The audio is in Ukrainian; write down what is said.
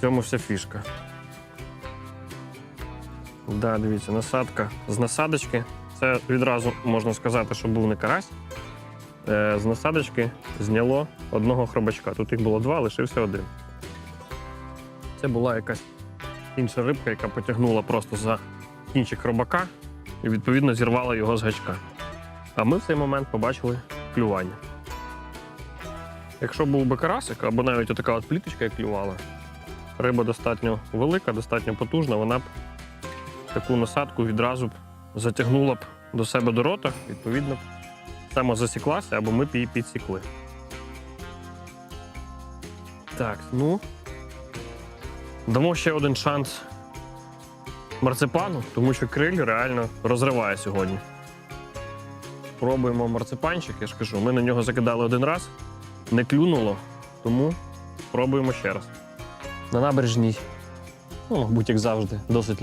Цьому вся фішка. Да, дивіться, насадка з насадочки. Це відразу можна сказати, що був не карась. Е, З насадочки зняло одного хробачка. Тут їх було два, лишився один. Це була якась інша рибка, яка потягнула просто за кінчик хробака і відповідно зірвала його з гачка. А ми в цей момент побачили клювання. Якщо був би карасик, або навіть така от пліточка, як клювала, риба достатньо велика, достатньо потужна, вона б таку насадку відразу б затягнула б до себе до рота, відповідно, б самозасіклася, або ми б її підсікли. Так, ну. Дамо ще один шанс марципану, тому що криль реально розриває сьогодні. Пробуємо марципанчик, я ж кажу, ми на нього закидали один раз, не клюнуло, тому пробуємо ще раз. На набережній, ну, мабуть, як завжди, досить